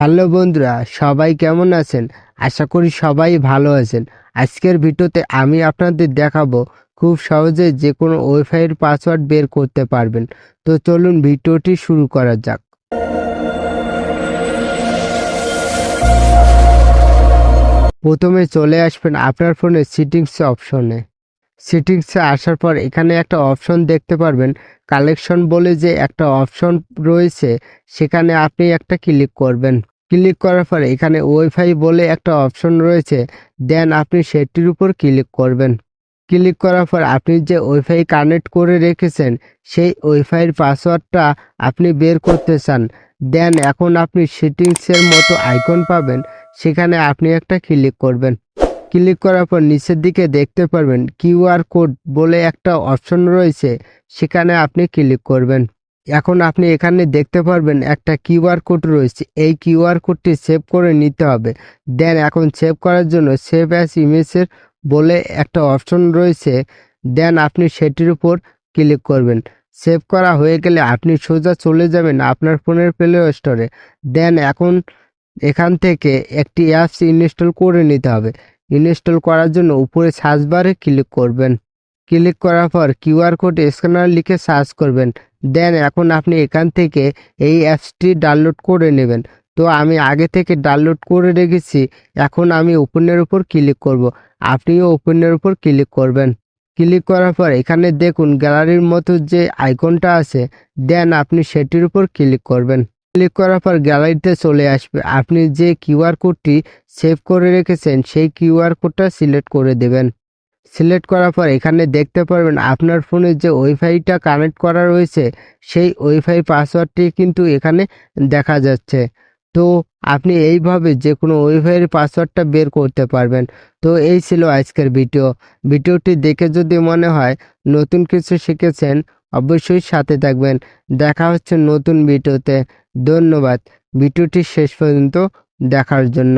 Hello বন্ধুরা, সবাই কেমন আছেন? আশা করি সবাই ভালো আছেন। আজকের ভিডিওতে আমি আপনাদের দেখাবো খুব সহজে যে কোনো ওয়াইফাইয়ের পাসওয়ার্ড বের করতে পারবেন। তো চলুন ভিডিওটি শুরু করা যাক। প্রথমে চলে আসবেন আপনার ফোনে সিটিংস অপশনে সেটিংসে আসার পর এখানে একটা অপশন দেখতে পারবেন। কালেকশন বলে যে একটা অপশন রয়েছে, সেখানে আপনি একটা ক্লিক করবেন। ক্লিক করার পর এখানে ওয়াইফাই বলে একটা অপশন রয়েছে। দেন আপনি সেটির উপর ক্লিক করবেন। ক্লিক করার পর আপনি যে ওয়াইফাই কানেক্ট করে রেখেছেন, সেই ওয়াইফাইয়ের পাসওয়ার্ডটা আপনি বের করতে চান। দেন এখন আপনি সেটিংসের মতো আইকন পাবেন, সেখানে আপনি একটা ক্লিক করবেন। ক্লিক করার পর নিচের দিকে দেখতে পারবেন কিউআর কোড বলে একটা অপশন রয়েছে, সেখানে আপনি ক্লিক করবেন। এখন আপনি এখানে দেখতে পারবেন একটা কিউআর কোড রয়েছে। এই কিউআর কোডটি সেভ করে নিতে হবে। দেন এখন সেভ করার জন্য সেভ অ্যাস ইমেজের বলে একটা অপশন রয়েছে। দেন আপনি সেটির উপর ক্লিক করবেন। সেভ করা হয়ে গেলে আপনি সোজা চলে যাবেন আপনার ফোনের প্লে স্টোরে। দেন এখন এখান থেকে একটি অ্যাপস ইনস্টল করে নিতে হবে। ইনস্টল করার জন্য উপরে সার্চ বারে ক্লিক করবেন। ক্লিক করার পর কিউআর কোড স্ক্যানার লিখে সার্চ করবেন। দেন এখন আপনি এখান থেকে এই অ্যাপসটি ডাউনলোড করে নেবেন। তো আমি আগে থেকে ডাউনলোড করে রেখেছি। এখন আমি ওপেনের উপর ক্লিক করব। আপনিও ওপেনের উপর ক্লিক করবেন। ক্লিক করার পর এখানে দেখুন গ্যালারির মতো যে আইকনটা আছে, দেন আপনি সেটির উপর ক্লিক করবেন। ক্লিক করার পর গ্যালারিতে চলে আসবে। আপনি যে কিউআর কোডটি সেভ করে রেখেছেন, সেই কিউআর কোডটা সিলেক্ট করে দেবেন। সিলেক্ট করার পর এখানে দেখতে পারবেন আপনার ফোনে যে ওয়াইফাইটা কানেক্ট করা রয়েছে, সেই ওয়াইফাই পাসওয়ার্ডটি কিন্তু এখানে দেখা যাচ্ছে। তো আপনি এইভাবে যে কোনো ওয়াইফাইয়ের পাসওয়ার্ডটা বের করতে পারবেন। তো এই ছিল আজকের ভিডিও। ভিডিওটি দেখে যদি মনে হয় নতুন কিছু শিখেছেন, অবশ্যই সাথে থাকবেন। দেখা হচ্ছে নতুন ভিডিওতে। ধন্যবাদ। ভিডিওটি শেষ পর্যন্ত দেখার জন্য।